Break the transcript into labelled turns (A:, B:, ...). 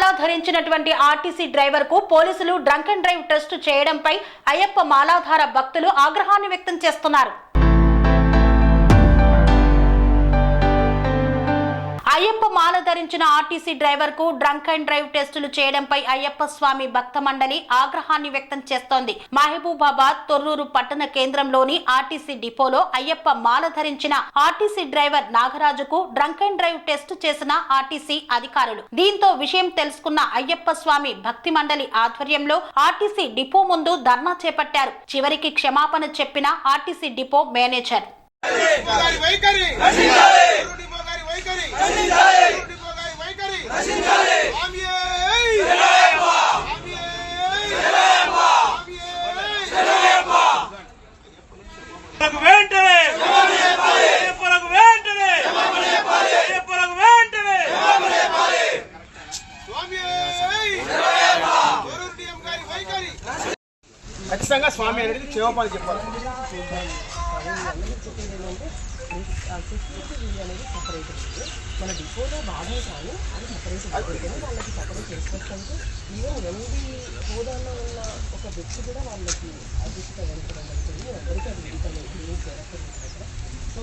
A: మాల ధరించినటువంటి ఆర్టీసీ డ్రైవర్కు పోలీసులు డ్రంక్ అండ్ డ్రైవ్ టెస్ట్ చేయడంపై అయ్యప్ప మాలాధార భక్తులు ఆగ్రహాన్ని వ్యక్తం చేస్తున్నారు. అయ్యప్ప మాల ధరించిన ఆర్టీసీ డ్రైవర్కు డ్రంక్ అండ్ డ్రైవ్ టెస్టులు చేయడంపై అయ్యప్ప స్వామి భక్త మండలి ఆగ్రహాన్ని వ్యక్తం చేస్తోంది. మహబూబాబాద్ తొర్రూరు పట్టణ కేంద్రంలోని ఆర్టీసీ డిపోలో అయ్యప్ప మాల ధరించిన ఆర్టీసీ డ్రైవర్ నాగరాజుకు డ్రంక్ అండ్ డ్రైవ్ టెస్ట్ చేసిన ఆర్టీసీ అధికారులు. దీంతో విషయం తెలుసుకున్న అయ్యప్ప స్వామి భక్తి మండలి ఆధ్వర్యంలో ఆర్టీసీ డిపో ముందు ధర్నా చేపట్టారు. చివరికి క్షమాపణ చెప్పిన ఆర్టీసీ డిపో మేనేజర్.
B: వైఖరి వైఖరి. డిపో గారి వైఖరి. స్వామియే! స్వామియే!
C: అయ్యప్పలకు
B: అనేది సపరేట్ చెప్పాలి
D: మన డిపోలో బాగా కానీ అది సపరేట్ అయిపోతుంది వాళ్ళకి సపరేట్ చేసుకోవడానికి ఈవెన్ ఎనిమిది హోదాలో ఉన్న ఒక వ్యక్తి కూడా వాళ్ళకి అధిష్ట వెళ్తడం జరుగుతుంది ఎవరికి అది వెళ్తలేదు జరగదు సో